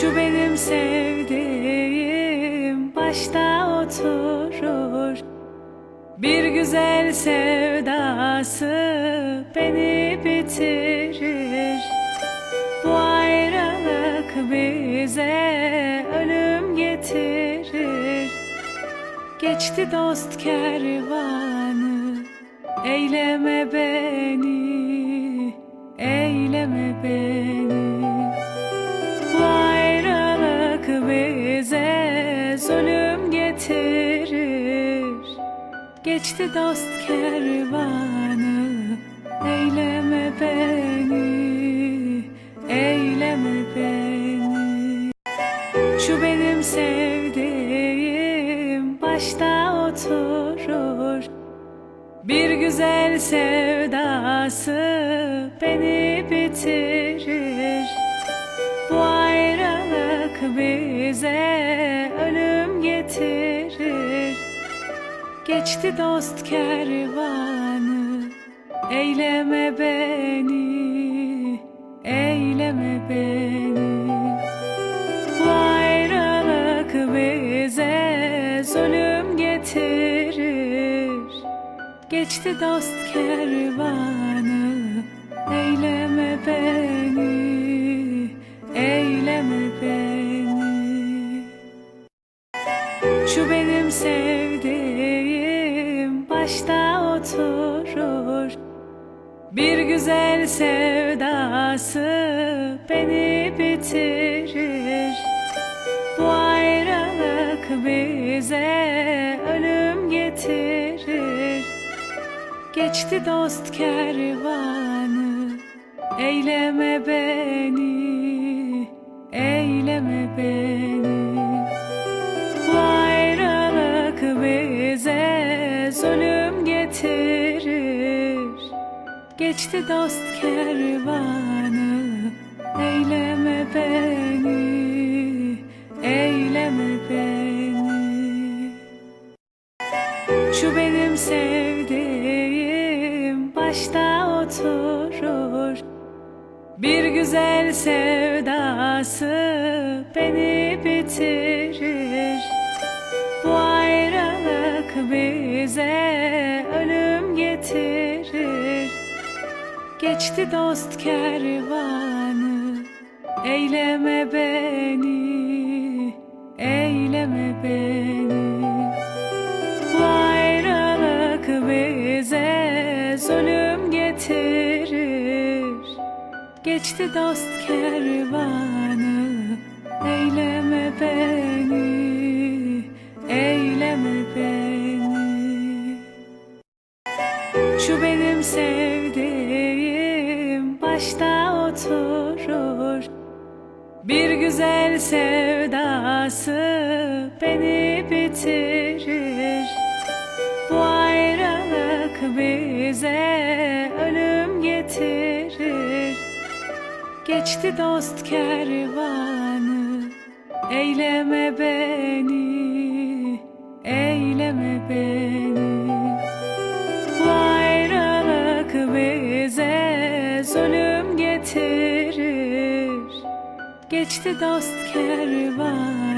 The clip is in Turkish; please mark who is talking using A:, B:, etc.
A: Şu benim sevdiğim başta oturur. Bir güzel sevdası beni bitirir. Bu ayrılık bize ölüm getirir. Geçti dost kervanı Eyleme beni Eyleme beni Geçti dost kervanı Eyleme beni Eyleme beni. Şu benim sevdiğim başta oturur. Bir güzel sevdası beni bitirir Geçti dost kervanı Eyleme beni Eyleme beni. Bu ayrılık bize zulüm getirir. Geçti dost kervanı Eyleme beni Eyleme beni. Şu benim sevdiğim bir güzel sevdası beni bitirir. Bu ayrılık bize ölüm getirir. Geçti dost kervanı Eyleme beni Eyleme beni. Bu ayrılık bize zulüm getirir Geçti dost kervanı Eyleme beni Eyleme beni. Şu benim sevdiğim başta oturur. Bir güzel sevdası beni bitirir. Bu ayrılık bize ölüm getirir Geçti dost kervanı Eyleme beni Eyleme beni. Bu ayrılık bize zulüm getirir. Geçti dost kervanı Eyleme beni Eyleme beni. Şu benim sevdiğim başta oturur. Bir güzel sevdası beni bitirir. Bu ayrılık bize ölüm getirir. Geçti dost kervanı Eyleme beni bize zulüm getirir. Geçti dost kervanı